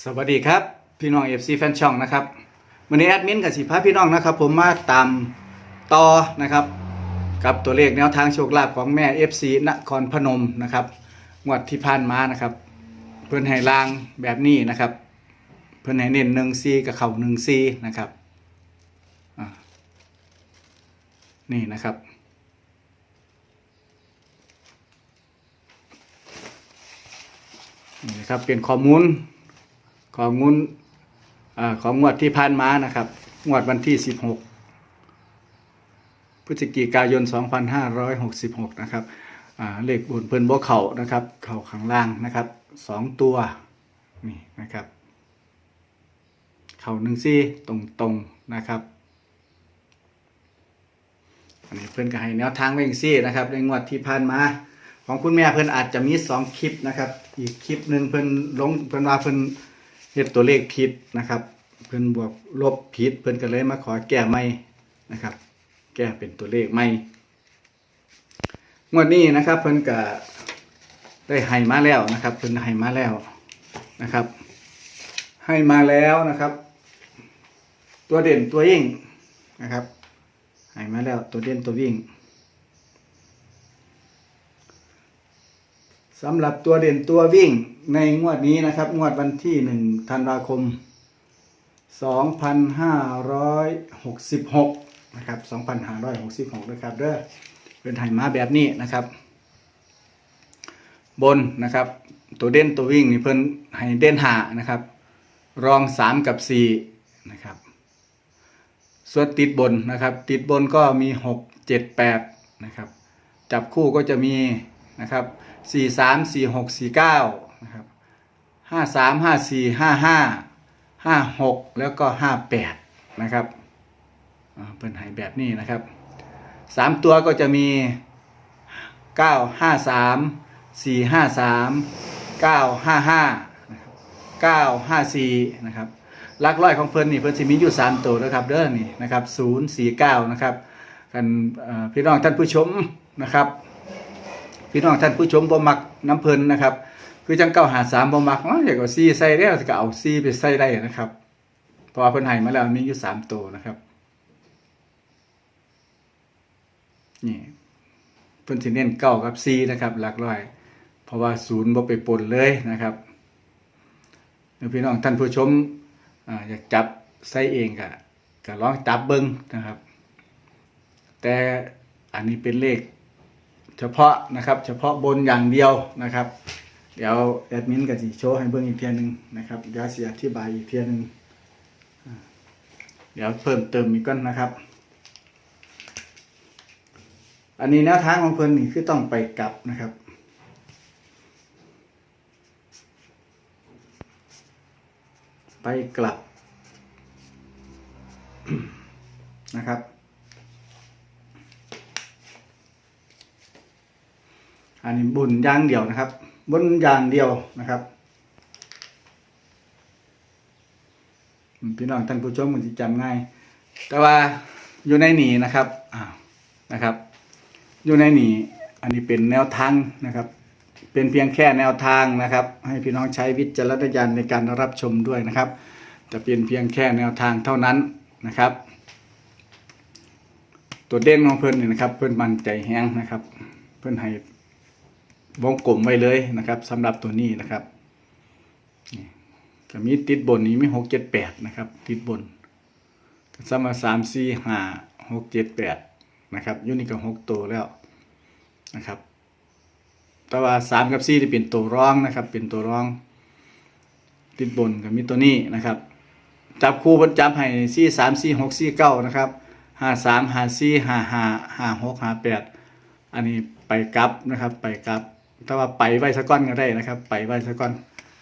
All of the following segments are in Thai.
สวัสดีครับ พี่น้อง FC แฟนช่องนะครับวันนี้แอดมินกับสิพาพี่น้องนะครับ ผมมาตามต่อนะครับ กับตัวเลขแนวทางโชคลาภของแม่ FC นครพนมนะครับงวดที่ผ่านมานะครับ เพื่อนให้ลางแบบนี้นะครับ เพื่อนให้เน้นหนึ่งซีกับเข่าหนึ่งซีนะครับนี่นะครับนี่นะครับเป็นข้อมูล ขอมูลอของงวดที่ผ่านมานะครับ งวดวันที่ 16 พฤศจิกายน 2566 นะครับเลขบุญเพิ่นบ่เข่านะครับ เข่าข้างล่างนะครับสองตัวนี่นะครับ เข่าหนึ่งซี่ตรงๆนะครับ อันนี้เพื่อนก็ให้แนวทางไว้อย่งซี่นะครับ ในงวดที่ผ่านมาของคุณแม่เพิ่นอาจจะมีสองคลิปนะครับ อีกคลิปหนึ่งเพิ่นลงเพิ่นว่าเพิ่น เฮ็ดตัวเลขผิดนะครับ เพิ่นบวกลบผิด เพิ่นก็เลยมาขอแก้ใหม่นะครับ แก้เป็นตัวเลขใหม่งวดนี้นะครับ เพิ่นก็ได้ให้มาแล้วนะครับ เพิ่นให้มาแล้วนะครับ ให้มาแล้วนะครับ ตัวเด่นตัวยิ่งนะครับให้มาแล้วตัวเด่นตัววิ่ง สำหรับตัวเด่นตัววิ่งในงวดนี้นะครับ งวดวันที่หนึ่งธันวาคม 2566 นะครับ 2566นะครับเด้อเป็นไหมาแบบนี้นะครับ บนนะครับ ตัวเด่นตัววิ่งนี่เพิ่นให้เด่นหานะครับ รอง 3 กับ 4 นะครับ ส่วนติดบนนะครับ ติดบนก็มี 6 7 8 นะครับ จับคู่ก็จะมี นะครับสี่สามสี่หกสี่เก้านะครับห้าสามห้าสี่ห้าห้าห้าหกแล้วก็ห้าแปดนะครับเป็นหายแบบนี้นะครับสามตัวก็จะมีเก้าห้าสามสี่ห้าสามเก้าห้าห้าเก้าห้าสี่นะครับลักร้อยของเพิ่นนี่เพิ่นสิมีอยู่สามตัวนะครับเด้อนี่นะครับศูนย์สี่เก้านะครับกันเอ่อพี่น้องท่านผู้ชมนะครับ พี่น้องท่านผู้ชมบ่มักน้ำเพลินนะครับ คือจังเก้าหาสามบ่มักอ๋ออยากเอาซีใส่ได้ก็เอาซีไปใส่ได้นะครับเพราะว่าเพิ่นให้มาแล้วมีอยู่สามตัวนะครับนี่เพิ่นสิเน้นเก้ากับซีนะครับหลักร้อย เพราะว่าศูนย์บ่ไปปนเลยนะครับพี่น้องท่านผู้ชมอ่าอยากจับใส่เองก็ก็ลองจับเบิ่งนะครับ แต่อันนี้เป็นเลข เฉพาะนะครับ เฉพาะบนอย่างเดียวนะครับ เดี๋ยวแอดมินก็จะโชว์ให้เบิ่งอีกเทียหนึ่งนะครับเดี๋ยวสิอธิบายอีกเทียหนึงอ่าเดี๋ยวเพิ่มเติมอีกก่อนนะครับ อันนี้แนวทางของเพิ่นนี่คือต้องไปกลับนะครับไปกลับนะครับ อันนี้บุญยางเดียวนะครับ บนยางเดียวนะครับพี่น้องท่านผู้ชมมันจะจำง่าย แต่ว่าอยู่ในหนีนะครับอ้าวนะครับ อยู่ในหนีอันนี้เป็นแนวทางนะครับ เป็นเพียงแค่แนวทางนะครับ ให้พี่น้องใช้วิจารณญาณในการรับชมด้วยนะครับจะเป็นเพียงแค่แนวทางเท่านั้นนะครับ ตัวเด่นของเพื่อนนี่นะครับ เพื่อนมันใจแห้งนะครับ เพื่อนให้ วงกลมไว้เลยนะครับสำหรับตัวนี้นะครับนี่ก็มีติดบนนี้มีหกเจ็ดแปดนะครับ ติดบนก็สมาสามสี่ห้าหกเจ็ดแปดนะครับยูนี่ก็หกตัวแล้วนะครับ แต่ว่าสามกับสี่ที่เป็นตัวร้องนะครับ เป็นตัวร้อง ติดบนก็มีตัวนี้นะครับ จับคู่บนจับให้สี่สามสี่หกสี่เก้านะครับห้าสามห้าสี่ห้าห้าห้าหกห้าแปดอันนี้ไปกลับนะครับ ไปกลับ ถ้าว่าไปไว้สะก้อนก็ได้นะครับ ไปไว้สะก้อน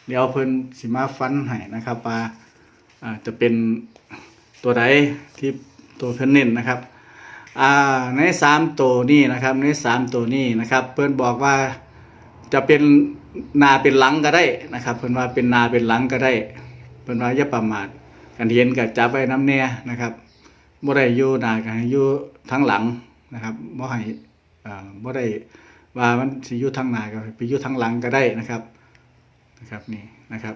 เดี๋ยวเพิ่นสิมาฟันให้นะครับว่าจะเป็นตัวใดที่ตัวเพิ่นเน้นนะครับในสามตัวนี้นะครับ ในสามตัวนี้นะครับ เพิ่นบอกว่าจะเป็นนาเป็นหลังก็ได้นะครับ เพิ่นว่าเป็นนาเป็นหลังก็ได้ เพิ่นว่าอย่าประมาทกันเห็นก็จับไว้น้ำแน่นะครับบ่ได้อยู่นาก็ให้อยู่ทั้งหลังนะครับบ่ให้บ่ได้ ว่ามันสิอยู่ทางหน้าก็ไปอยู่ทางหลังก็ได้นะครับนะครับนี่นะครับ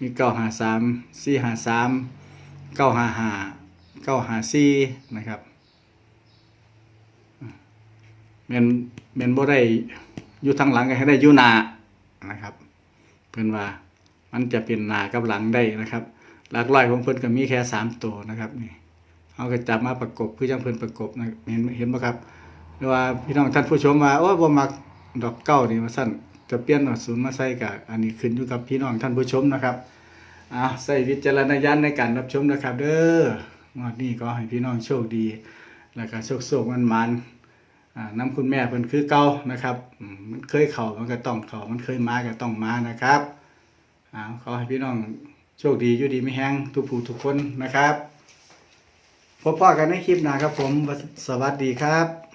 มีเก้าหาสามสี่หาสามเก้าหาหาเก้าหาสี่นะครับเมนเมนบ่ได้อยู่ทางหลังก็ให้ได้อยู่หนานะครับเพิ่อนว่ามันจะเป็นหนากับหลังได้นะครับหลักร้อยของเพิ่อนก็มีแค่สามตัวนะครับนี่เอาก็จับมาประกบคือจังเพิ่อนประกบนะเห็นเห็นบ่ครับ รือว่าพี่น้องท่านผู้ชมว่าโอ้บ่มักดอกเก้านี่ว่าซั่นจะเปลี่ยนเอาศูนย์มาใส่ก็อันนี้ขึ้นอยู่กับพี่น้องท่านผู้ชมนะครับอ่าใส่วิจารณญาณในการรับชมนะครับ เด้องวดนี้ก็ให้พี่น้องโชคดี แล้วก็โชคๆมันๆอ่าน้ำคุณแม่เพิ่นคือเก่านะครับมันเคยเข้ามันก็ต้องเข้ามันเคยมาก็ต้องมานะครับอ่าขอให้พี่น้องโชคดีอยู่ดีไม่แห้งทุกผู้ทุกคนนะครับพบพ่อกันในคลิปหน้าครับผม สวัสดีครับ